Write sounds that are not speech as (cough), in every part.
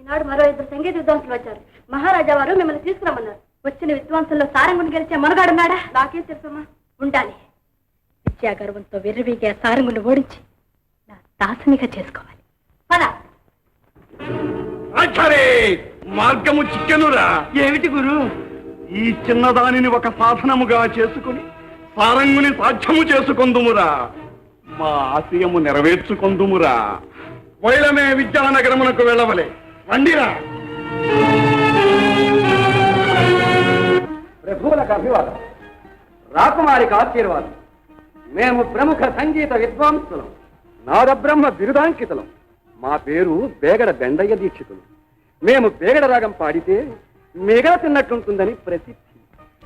ఈనాడు మరో ఇద్దరు సంగీత విద్వాంసులు వచ్చారు. మహారాజా వారు మిమ్మల్ని తీసుకురమ్మన్నారు. వచ్చిన విద్వాంసుల్లో సారంగుని గెలిచే మనగాడున్నాడా నాకేం తెలుసమ్మా ఉండాలి. విద్యా గర్వంతో వెర్రివీగే సారంగుని ఓడించి నా దాసునిగా చేసుకోవాలి. పద. మార్గము చిక్కెనురా. ఏమిటి గురు? ఈ చిన్నదానిని ఒక సాధనముగా చేసుకుని సారంగుని సాధ్యము చేసుకొందుమురా. మా ఆశయము నెరవేర్చుకొందుమురా. వైలమే విద్యానగరమునకు వెళ్ళవలే. రండిరా ప్రభువులకు అభివాదం. రాకుమారికి ఆశీర్వాదం. మేము ప్రముఖ సంగీత విద్వాంసులం. నాదబ్రహ్మ బిరుదాంకితులం. మా పేరు బేగడ బెండయ్య దీక్షితులు. మేము బేగడ రాగం పాడితే మిగడ తిన్నట్టుంటుందని ప్రసిద్ధి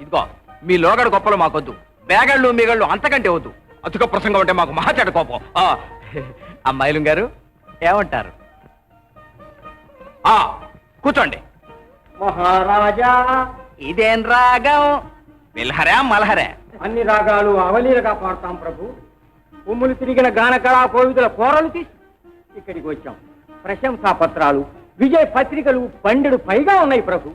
ఇదిగో మీ లోగడ గొప్పలు మాకొద్దు. బేగళ్ళు మీగళ్ళు అంతకంటే వద్దు. అతుక ప్రసంగం అంటే మాకు మహాచెడ కోపం. ఆ, అమ్మాయిలు గారు ఏమంటారు? ఆ కూర్చోండి. మహారాజా. ఇదేం రాగం? మిల్హరా మల్హరా. అన్ని రాగాలు అవలీలగా పాడతాం ప్రభు. ఉమ్ములు తిరిగిన గాన కళా కోవిదుల కోరలు తీసి ఇక్కడికి వచ్చాం. ప్రశంసా పత్రాలు విజయ పత్రికలు బండెడు పైగా ఉన్నాయి ప్రభు.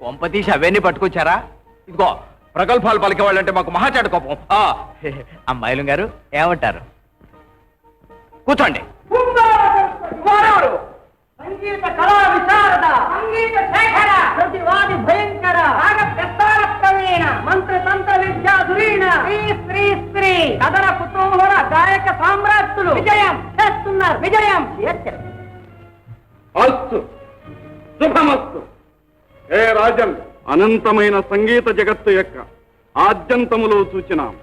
కొంపతీసి అవన్నీ పట్టుకొచ్చారా? ఇదిగో ప్రగల్భాలు పలికేవాళ్ళంటే మాకు మహాచెడ కోపం. ఆ, (laughs) అమ్మాయిలు గారు ఏమంటారు? కూర్చోండి. సంగీత కళా విశారద సంగీత శేఖర ప్రతివాది భయంకర రాగ ప్రస్తార ప్రవీణ మంత్ర తంత్ర విద్యా ధురీణ శ్రీ శ్రీ శ్రీ కథన కుతూహల గాయక సామ్రాట్టులు విజయం. చేస్తున్నారు. విజయం. అస్తు. శుభమస్తు. హే రాజన్ అనంతమైన సంగీత జగత్తు యొక్క ఆద్యంతములో చూచినాం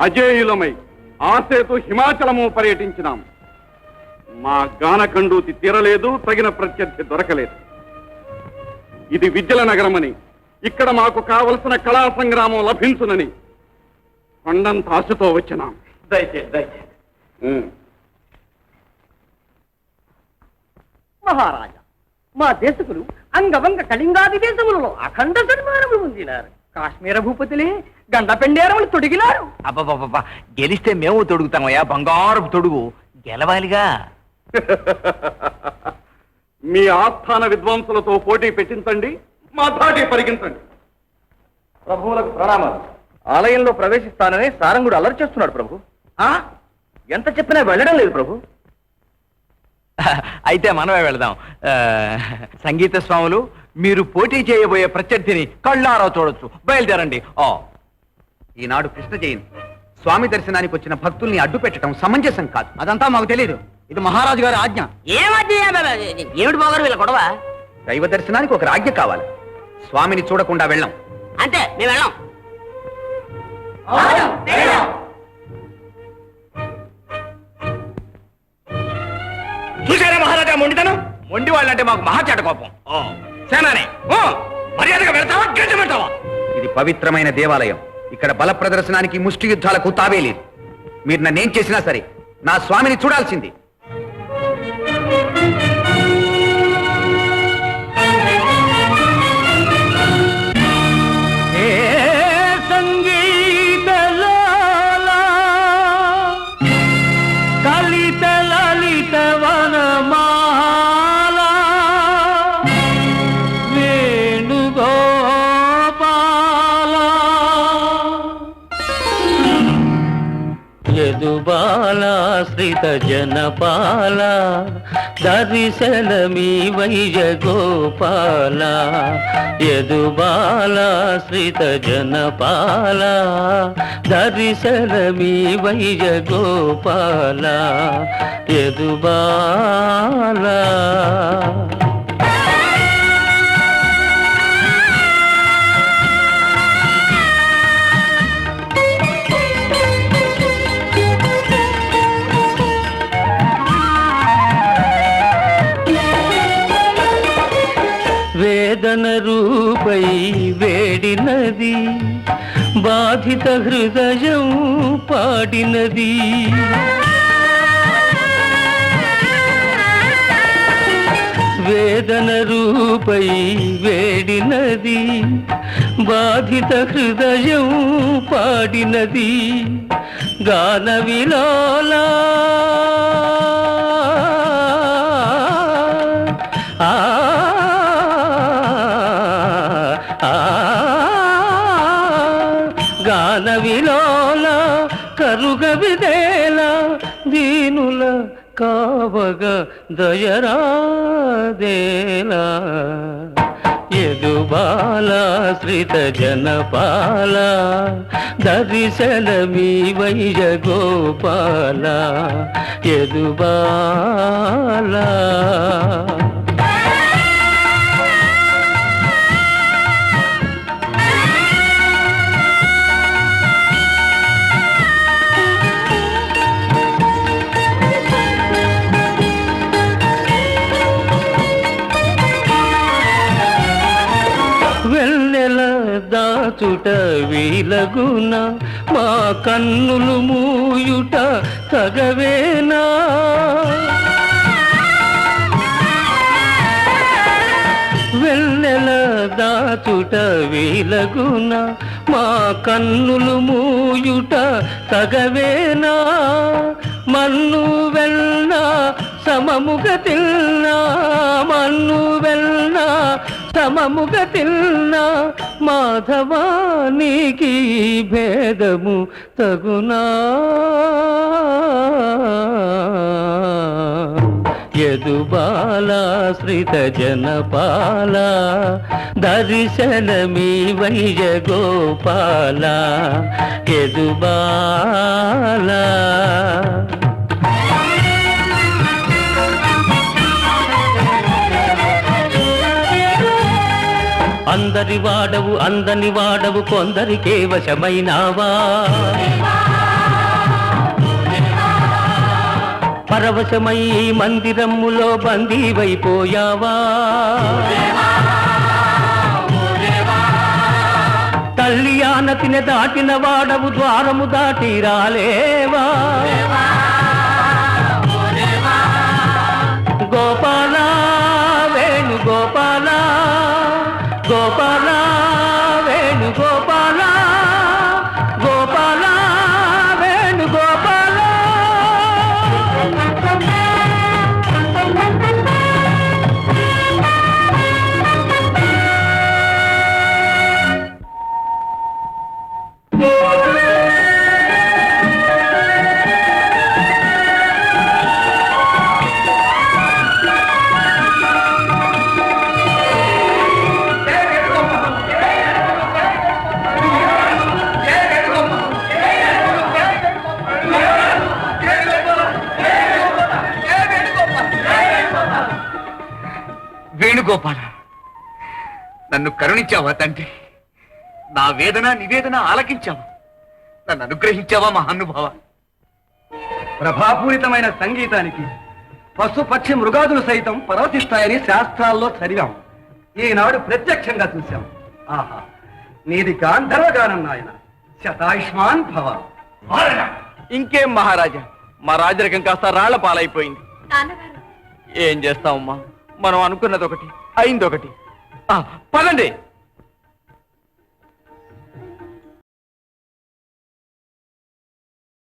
అజేయులమై ఆసేతు హిమాచలము పర్యటించినాం. మా గానకండూతి తీరలేదు తగిన ప్రత్యర్థి దొరకలేదు. ఇది విద్యల నగరమని ఇక్కడ మాకు కావలసిన కళా సంగ్రామం లభించునని కొండంత ఆశతో వచ్చినాం. దయచేసి దయచేసి ఉమ్. మహారాజా మా దేశకులు అంగవంగ కళింగాది దేశములలో అఖండ సన్మానములు పొందినారు. కాశ్మీర భూపతులే గండ పెండేరములు తొడిగినారు. అబ్బబ్బబ్బా గెలిస్తే మేము తొడుగుతామయ్యా బంగారపు తొడుగు. గెలవాలిగా. (laughs) మీ ఆస్థాన విద్వాంసులతో పోటీ పెట్టించండి మా ధాటి పరిగించండి. ప్రభువులకు ప్రణామాలు. ఆలయంలో ప్రవేశిస్తానని సారంగుడు అలరి చేస్తున్నాడు ప్రభు. ఎంత చెప్పినా వెళ్ళడం లేదు ప్రభు. (laughs) అయితే మనమే వెళదాం. ఆ, సంగీత స్వాములు మీరు పోటీ చేయబోయే ప్రత్యర్థిని కళ్ళారా చూడొచ్చు. బయలుదేరండి. ఓ ఈనాడు కృష్ణ జయంతి స్వామి దర్శనానికి వచ్చిన భక్తుల్ని అడ్డు పెట్టడం సమంజసం కాదు. అదంతా మాకు తెలియదు ఇది మహారాజు గారి ఆజ్ఞ. ఏమిటి పోగారు వీళ్ళ గొడవ? దైవ దర్శనానికి ఒక రాజ్య కావాలి. స్వామిని చూడకుండా వెళ్ళం. అంతే మేము వెళ్ళాం. చూసారా మహారాజా మొండితనం? మొండి వాళ్ళంటే మాకు మహాచాట కోపం. సేనానే ఓ, మర్యాదగా వెళ్తావా గడ్డి పెడతావా? ఇది పవిత్రమైన దేవాలయం. ఇక్కడ బల ప్రదర్శనానికి ముష్టి యుద్ధాలకు తావే లేదు. మీరు నన్నేం చేసినా సరే నా స్వామిని చూడాల్సింది. యదుబాలాశ్రిత జనపాల దర్శనమీ వైజ గోపాల. యదుబాలాశ్రిత జనపాల దర్శనమీ వైజ వేదన రూపై వేడినది బాధిత హృదయం పాడినది. వేదన రూపై వేడినది బాధిత హృదయం పాడినది. గాన విలాలా గాన విలోల కరుగ విదేల దీనుల కావగ దయరాదేలా. ఎదుబాల శ్రిత జనపాల దర్శన మీ వైజ గోపాల ఎదుబాల చూచుట వీలగున మా కన్నులు మూయుట తగవేనా? వెళ్ళెల దాచుట వీలగున మా కన్నులు మూయుట తగవేనా? మన్ను వెళ్ళ సమముగ తిన్నా మన్ను వెళ్ళ సమముగ తిన్నా మాధవానికి భేదము తగునా. యదుబాల శ్రిత జనపాల దర్శనమీ వైజ గోపాల. యదుబాల అందరి వాడవు అందని వాడవు కొందరికే వశమైనావా? పరవశమై మందిరములో బందీవైపోయావా? తల్లి ఆనతిని దాటిన వాడవు ద్వారము దాటి రాలేవా? వేణుగోపాల నన్ను కరుణించావా తండ్రి? నా వేదన నివేదన ఆలకించావా? నన్ను అనుగ్రహించావా మహానుభావ? ప్రభాపూరితమైన సంగీతానికి పశు పక్షి మృగాదులు సైతం పరవశిస్తాయని శాస్త్రాల్లో చదివాం. ఈనాడు ప్రత్యక్షంగా చూశాం. ఆహా నీది గాంధర్వగానం నాయన. శతాయుష్మాన్ భవ. ఇంకేం మహారాజా మా రాజరికం కాస్త రాళ్ళ పాలైపోయింది ఏం చేస్తామమ్మా మనం అనుకున్నది ఒకటి అయింది ఒకటి పదండి.